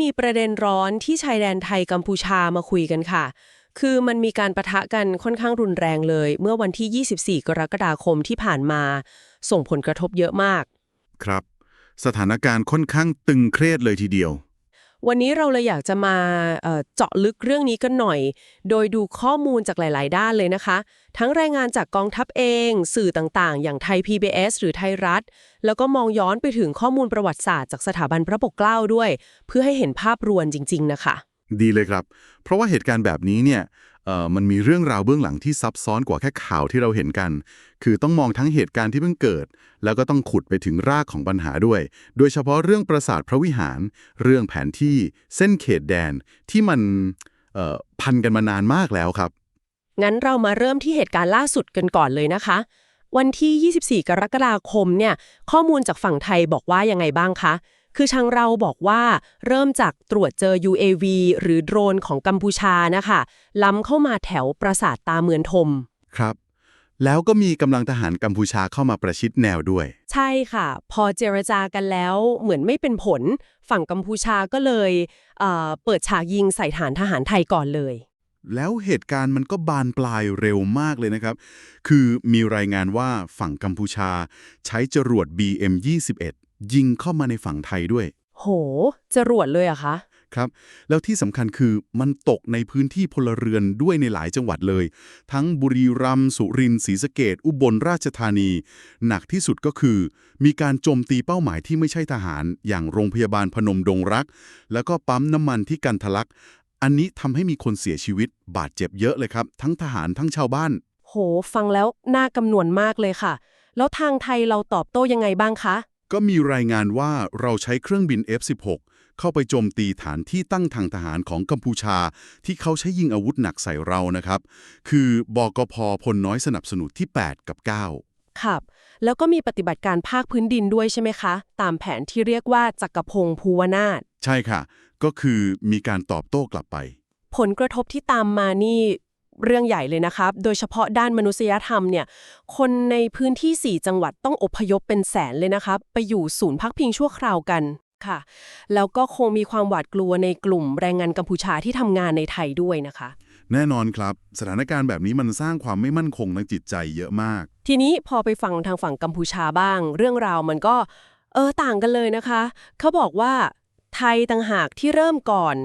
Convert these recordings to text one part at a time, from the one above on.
มีประเด็นร้อนที่ชายแดนไทยกัมพูชามาคุยกันค่ะ คือมันมีการประทะกันค่อนข้างรุนแรงเลย เมื่อวันที่ 24 กรกฎาคมที่ผ่านมา ส่งผลกระทบเยอะมาก ครับ สถานการณ์ค่อนข้างตึงเครียดเลยทีเดียว วันนี้เราเลยอยากจะมาเจาะลึกเรื่องนี้กันหน่อย โดยดูข้อมูลจากหลาย ๆ ด้านเลยนะคะ ทั้งรายงานจากกองทัพเอง สื่อต่างๆ อย่างไทย PBS หรือไทยรัฐ แล้วก็มองย้อนไปถึงข้อมูลประวัติศาสตร์จากสถาบันพระปกเกล้าด้วย เพื่อให้เห็นภาพรวมจริง ๆ นะคะ ดีเลยครับ เพราะว่าเหตุการณ์แบบนี้เนี่ย มันมีเรื่องราวเบื้องหลังที่ซับซ้อนกว่าแค่ข่าวที่เราเห็นกัน คือต้องมองทั้งเหตุการณ์ที่เพิ่งเกิด แล้วก็ต้องขุดไปถึงรากของปัญหาด้วย โดยเฉพาะเรื่องปราสาทพระวิหาร เรื่องแผนที่เส้นเขตแดนที่มันเอ่อพันกันมานานมากแล้วครับ งั้นเรามาเริ่มที่เหตุการณ์ล่าสุดกันก่อนเลยนะคะ วันที่ 24 กรกฎาคมเนี่ย ข้อมูลจากฝั่งไทยบอกว่ายังไงบ้างคะ คือทางเราบอกว่าเริ่มจากตรวจเจอ UAV หรือโดรนของกัมพูชานะคะล้ำเข้ามาแถวปราสาทตาเมือนทม ครับ แล้วก็มีกำลังทหารกัมพูชาเข้ามาประชิดแนวด้วย ใช่ค่ะ พอเจรจากันแล้วเหมือนไม่เป็นผล ฝั่งกัมพูชาก็เลยเอ่อเปิดฉากยิงใส่ฐานทหารไทยก่อนเลย แล้วเหตุการณ์มันก็บานปลายเร็วมากเลยนะครับ คือมีรายงานว่าฝั่งกัมพูชาใช้จรวด BM21 ยิงเข้ามาในฝั่งไทยด้วย โห จรวดเลยเหรอะคะ ครับ แล้วที่สำคัญคือมันตกในพื้นที่พลเรือนด้วยในหลายจังหวัดเลย ทั้งบุรีรัมย์สุรินทร์ศรีสะเกดอุบลราชธานี หนักที่สุดก็คือ มีการโจมตีเป้าหมายที่ไม่ใช่ทหาร อย่างโรงพยาบาลพนมดงรัก แล้วก็ปั๊มน้ำมันที่กันทะลัก อันนี้ทำให้มีคนเสียชีวิต บาดเจ็บเยอะเลยครับ ทั้งทหารทั้งชาวบ้าน โห ฟังแล้วน่ากำนวนมากเลยค่ะ แล้วทางไทยเราตอบโต้ยังไงบ้างคะ ก็มีรายงานว่าเราใช้เครื่องบิน F-16 เข้าไปโจมตีฐานที่ตั้งทางทหารของกัมพูชา ที่เขาใช้ยิงอาวุธหนักใส่เรานะครับ คือบกพพลน้อยสนับสนุนที่ 8 กับ 9 ครับ แล้วก็มีปฏิบัติการภาคพื้นดินด้วยใช่ไหมคะ ตามแผนที่เรียกว่าจักรพงศ์ภูวนาถใช่ค่ะ ก็คือมีการตอบโต้กลับไป ผลกระทบที่ตามมานี่ เรื่องใหญ่เลยนะครับ โดยเฉพาะด้านมนุษยธรรมเนี่ย คนในพื้นที่ 4 จังหวัดต้องอพยพเป็นแสนเลยนะครับ ไปอยู่ศูนย์พักพิงชั่วคราวกันค่ะ แล้วก็คงมีความหวาดกลัวในกลุ่มแรงงานกัมพูชาที่ทำงานในไทยด้วยนะคะ แน่นอนครับ สถานการณ์แบบนี้มันสร้างความไม่มั่นคงทางจิตใจเยอะมาก ทีนี้พอไปฟังทางฝั่งกัมพูชาบ้าง เรื่องราวมันก็เออต่างกันเลยนะคะ เขาบอกว่า ไทยต่างหากที่เริ่มก่อน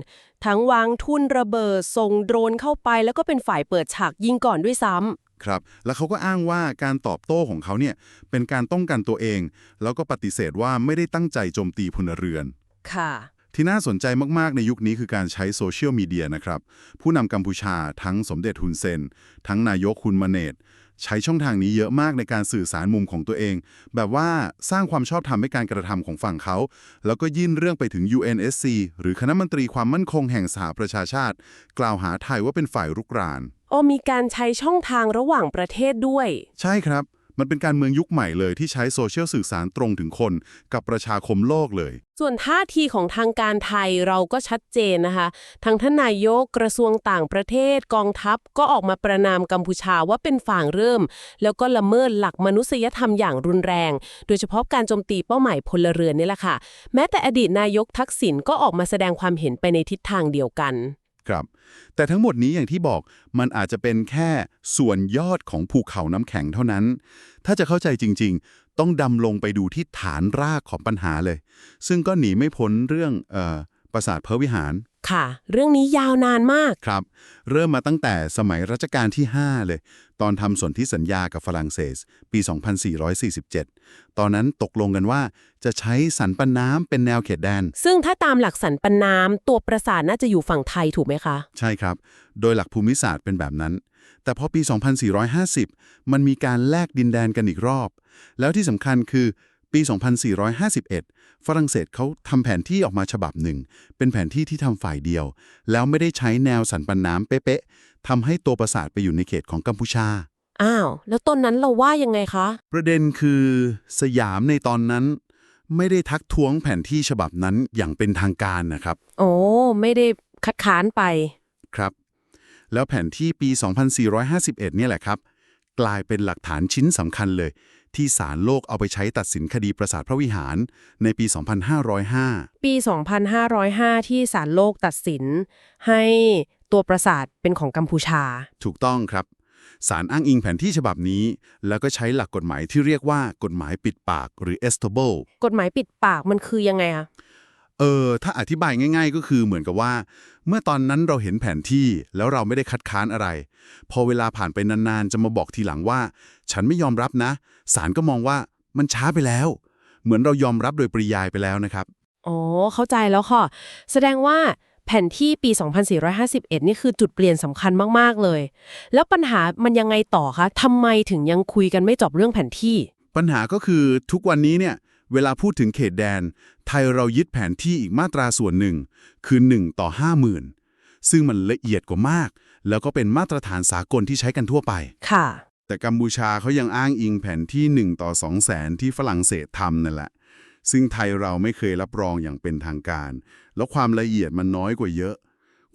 ทั้งวางทุ่นระเบิดส่งโดรนเข้าไป แล้วก็เป็นฝ่ายเปิดฉากยิงก่อนด้วยซ้ำครับ แล้วเขาก็อ้างว่าการตอบโต้ของเขาเนี่ยเป็นการป้องกันตัวเอง แล้วก็ปฏิเสธว่าไม่ได้ตั้งใจโจมตีพลเรือน ค่ะ ที่น่าสนใจมาก ๆ ในยุคนี้คือการใช้โซเชียลมีเดียนะครับ ผู้นำกัมพูชาทั้งสมเด็จฮุนเซน ทั้งนายกฮุนมาเนต ใช้ช่องทางนี้เยอะมากในการสื่อสารมุมของตัวเอง แบบว่าสร้างความชอบธรรมให้การกระทำของฝั่งเขา แล้วก็ยื่นเรื่องไปถึง UNSC หรือคณะมนตรีความมั่นคงแห่งสหประชาชาติ กล่าวหาไทยว่าเป็นฝ่ายรุกรานโอ้มีการใช้ช่องทางระหว่างประเทศด้วย ใช่ครับ มันเป็นการเมืองยุคใหม่เลยที่ใช้โซเชียลสื่อสารตรงถึงคน กับประชาคมโลกเลย ส่วนท่าทีของทางการไทยเราก็ชัดเจนนะคะทางท่านนายกกระทรวงต่างประเทศกองทัพก็ออกมาประนามกัมพูชาว่าเป็นฝ่างเริ่ม แล้วก็ละเมิดหลักมนุษยธรรมอย่างรุนแรง โดยเฉพาะการโจมตีเป้าหมายพลเรือนนี่แหละค่ะ แม้แต่อดีตนายกทักษิณก็ออกมาแสดงความเห็นไปในทิศทางเดียวกัน ครับ แต่ทั้งหมดนี้อย่างที่บอกมันอาจจะเป็นแค่ส่วนยอดของภูเขาน้ำแข็งเท่านั้น ถ้าจะเข้าใจจริง ๆ ต้องดำลงไปดูที่ฐานรากของปัญหาเลย ซึ่งก็หนีไม่พ้นเรื่องเอ่อ ปราสาทพระวิหาร ค่ะ เรื่องนี้ยาวนานมาก ครับ เริ่มมาตั้งแต่สมัยรัชกาลที่ 5 เลย ตอนทำสนธิสัญญากับฝรั่งเศส ปี 2447 ตอนนั้นตกลงกันว่าจะใช้สันปันน้ำเป็นแนวเขตแดน ซึ่งถ้าตามหลักสันปันน้ำตัวปราสาทน่าจะอยู่ฝั่งไทยถูกไหมคะ ใช่ครับ โดยหลักภูมิศาสตร์เป็นแบบนั้น แต่พอปี 2450 มันมีการแลกดินแดนกันอีกรอบ แล้วที่สำคัญคือ ปี 2451 ฝรั่งเศสเขาทำแผนที่ออกมาฉบับหนึ่ง เป็นแผนที่ที่ทำฝ่ายเดียว แล้วไม่ได้ใช้แนวสันปันน้ำเป๊ะๆทำให้ตัวปราสาทไปอยู่ในเขตของกัมพูชา อ้าว แล้วตอนนั้นเราว่ายังไงคะ ประเด็นคือสยามในตอนนั้น ไม่ได้ทักท้วงแผนที่ฉบับนั้นอย่างเป็นทางการนะครับ โอ้ไม่ได้คัดค้านไปครับ แล้วแผนที่ปี 2451 เนี่ยแหละครับ กลายเป็นหลักฐานชิ้นสำคัญเลย ที่ศาลโลกเอาไปใช้ตัดสินคดีปราสาทพระวิหารในปี 2505 ปี 2505 ที่ศาลโลกตัดสิน ให้ตัวปราสาทเป็นของกัมพูชา ถูกต้องครับศาลอ้างอิงแผนที่ฉบับนี้ แล้วก็ใช้หลักกฎหมายที่เรียกว่ากฎหมายปิดปากหรือ estable กฎหมายปิดปากมันคือยังไงคะ เออ ถ้าอธิบายง่าย ๆ ก็คือเหมือนกับว่า เมื่อตอนนั้นเราเห็นแผนที่แล้วเราไม่ได้คัดค้านอะไร พอเวลาผ่านไปนานๆ จะมาบอกทีหลังว่า ฉันไม่ยอมรับนะศาลก็มองว่ามันช้าไปแล้ว เหมือนเรายอมรับโดยปริยายไปแล้วนะครับอ๋อเข้าใจแล้วค่ะ แสดงว่าแผนที่ปี 2451 นี่คือจุดเปลี่ยนสำคัญมากๆเลย แล้วปัญหามันยังไงต่อคะทำไมถึงยังคุยกันไม่จบเรื่องแผนที่ ปัญหาก็คือทุกวันนี้เนี่ย เวลาพูดถึงเขตแดน ไทยเรายึดแผนที่อีกมาตราส่วนหนึ่ง คือ 1 ต่อ 50,000 ซึ่งมันละเอียดกว่ามาก แล้วก็เป็นมาตรฐานสากลที่ใช้กันทั่วไป ค่ะ แต่กัมพูชาเขายังอ้างอิงแผนที่ 1 ต่อ2แสนที่ฝรั่งเศสทำนั่นแหละ ซึ่งไทยเราไม่เคยรับรองอย่างเป็นทางการ แล้วความละเอียดมันน้อยกว่าเยอะ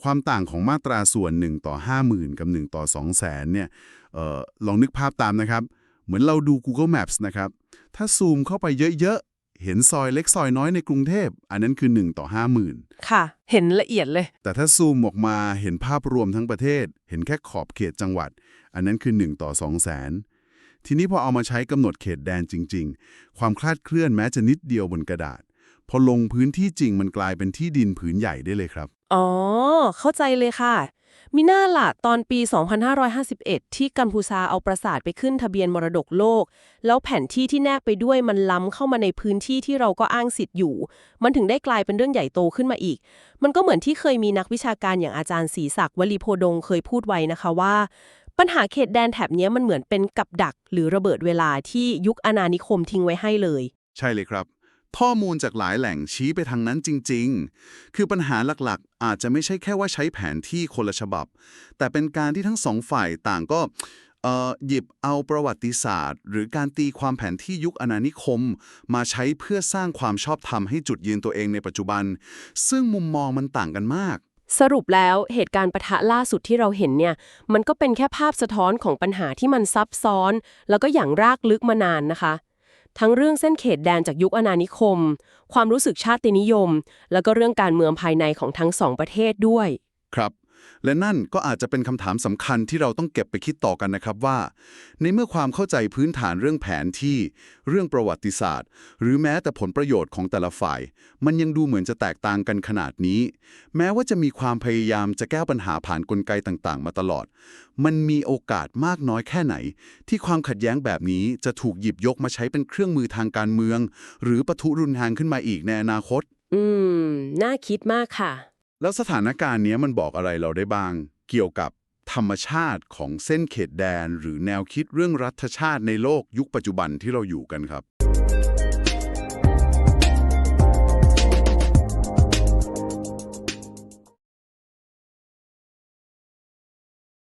ความต่างของมาตราส่วน 1 ต่อ 50,000 กับ 1 ต่อ2แสนเนี่ยเออลองนึกภาพตามนะครับ เหมือนเราดู Google Maps นะครับ ถ้าซูมเข้าไปเยอะๆ เห็นซอยเล็กซอยน้อยในกรุงเทพ อันนั้นคือ 1 ต่อ 50,000 ค่ะ เห็นละเอียดเลย แต่ถ้าซูมออกมาเห็นภาพรวมทั้งประเทศ เห็นแค่ขอบเขตจังหวัด อันนั้นคือ 1 ต่อ2แสนทีนี้พอเอามาใช้กำหนดเขตแดนจริง ๆ ความคลาดเคลื่อนแม้จะนิดเดียวบนกระดาษ พอลงพื้นที่จริงมันกลายเป็นที่ดินผืนใหญ่ได้เลยครับ อ๋อ เข้าใจเลยค่ะ มิน่าละตอนปี 2551 ที่กัมพูชาเอาปราสาทไปขึ้นทะเบียนมรดกโลก แล้วแผนที่ที่แนบไปด้วยมันล้ำเข้ามาในพื้นที่ที่เราก็อ้างสิทธิ์อยู่ มันถึงได้กลายเป็นเรื่องใหญ่โตขึ้นมาอีก มันก็เหมือนที่เคยมีนักวิชาการอย่างอาจารย์ศรีศักดิ์วลีโพดงเคยพูดไว้นะคะว่า ปัญหาเขตแดนแถบนี้มันเหมือนเป็นกับดัก หรือระเบิดเวลาที่ยุคอาณานิคมทิ้งไว้ให้เลย ใช่เลยครับ ข้อมูลจากหลายแหล่งชี้ไปทางนั้นจริง ๆ คือปัญหาหลักๆ อาจจะไม่ใช่แค่ว่าใช้แผนที่คนละฉบับ แต่เป็นการที่ทั้งสองฝ่ายต่างก็เอ่อหยิบเอาประวัติศาสตร์ หรือการตีความแผนที่ยุคอาณานิคม มาใช้เพื่อสร้างความชอบธรรมให้จุดยืนตัวเองในปัจจุบัน ซึ่งมุมมองมันต่างกันมาก สรุปแล้วเหตุการณ์ปะทะล่าสุดที่เราเห็นเนี่ย มันก็เป็นแค่ภาพสะท้อนของปัญหาที่มันซับซ้อน แล้วก็อย่างรากลึกมานานนะคะ ทั้งเรื่องเส้นเขตแดนจากยุคอาณานิคม ความรู้สึกชาตินิยม แล้วก็เรื่องการเมืองภายในของทั้งสองประเทศด้วย ครับ และนั่นก็อาจจะเป็นคำถามสำคัญที่เราต้องเก็บไปคิดต่อกันนะครับว่า ในเมื่อความเข้าใจพื้นฐานเรื่องแผนที่ เรื่องประวัติศาสตร์ หรือแม้แต่ผลประโยชน์ของแต่ละฝ่าย มันยังดูเหมือนจะแตกต่างกันขนาดนี้ แม้ว่าจะมีความพยายามจะแก้ปัญหาผ่านกลไกต่างๆ มาตลอด มันมีโอกาสมากน้อยแค่ไหน ที่ความขัดแย้งแบบนี้จะถูกหยิบยกมาใช้เป็นเครื่องมือทางการเมือง หรือปะทุรุนแรงขึ้นมาอีกในอนาคต อืม น่าคิดมากค่ะ แล้วสถานการณ์นี้มันบอกอะไรเราได้บ้าง เกี่ยวกับธรรมชาติของเส้นเขตแดน หรือแนวคิดเรื่องรัฐชาติในโลกยุคปัจจุบันที่เราอยู่กันครับ